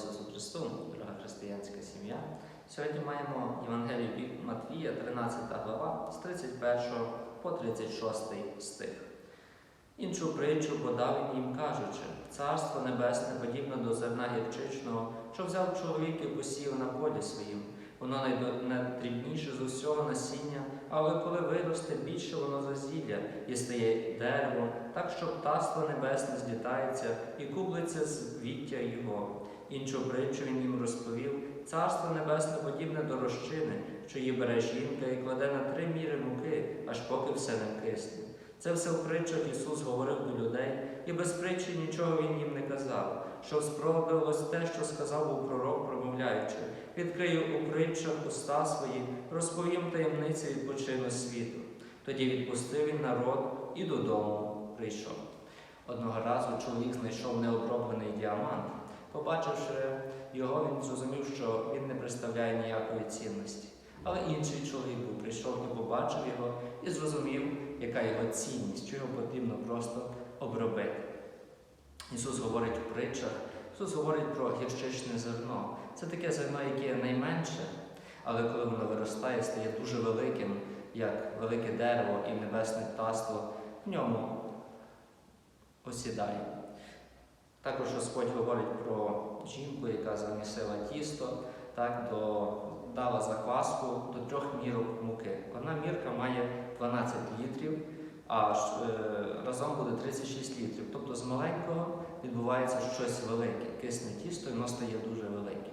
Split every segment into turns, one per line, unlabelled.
Ісусу Христу, дорога християнська сім'я. Сьогодні маємо Євангелію Матвія, 13 глава, з 31 по 36 стих. Іншу притчу подав він їм, кажучи, царство небесне подібне до зерна гірчичного, що взяв чоловік і посів на полі своїм. Воно найдрібніше з усього насіння, але коли виросте, більше воно зазілля і стає деревом, так що птаство небесне злітається і кублиться з віття його. Іншу притчу він їм розповів: царство небесне подібне до розчини, що її бере жінка і кладе на три міри муки, аж поки все не кисне. Це все в притчах Ісус говорив до людей, і без притчі нічого Він їм не казав, що справдилось те, що сказав був пророк, промовляючи, відкрию у притчах уста свої, розповім таємниці відпочину світу. Тоді відпустив він народ і додому прийшов. Одного разу чоловік знайшов необроблений діамант. Побачивши його, він зрозумів, що він не представляє ніякої цінності. Але інший чоловік був прийшов і побачив його і зрозумів, яка його цінність, що його потрібно просто обробити. Ісус говорить у притчах, Ісус говорить про гірчичне зерно. Це таке зерно, яке найменше, але коли воно виростає, стає дуже великим, як велике дерево і небесне птаство, в ньому осідає. Також Господь говорить про жінку, яка замісила тісто, так, до, дала закваску до трьох мірок муки. Одна мірка має 12 літрів, а е, разом буде 36 літрів. Тобто з маленького відбувається щось велике. Кисне тісто і воно стає дуже велике.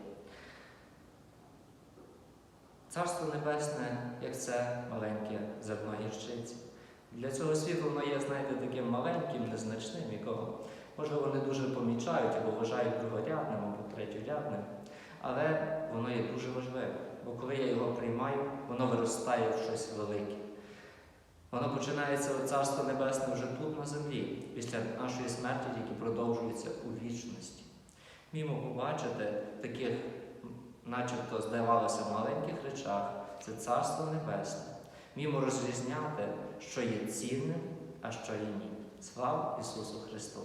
Царство Небесне, як це маленьке зерно гірчиці. Для цього світу воно є, знаєте, таким маленьким, незначним, якого, можливо, не дуже помічають або вважають другорядним або третьорядним. Але воно є дуже важливе, бо коли я його приймаю, воно виростає в щось велике. Воно починається у Царство Небесне вже тут на землі, після нашої смерті, які продовжуються у вічності. Мімо побачити таких, начебто, здавалося, маленьких речах, це Царство Небесне. Мімо розрізняти, що є цінним, а що є ні. Слава Ісусу Христу!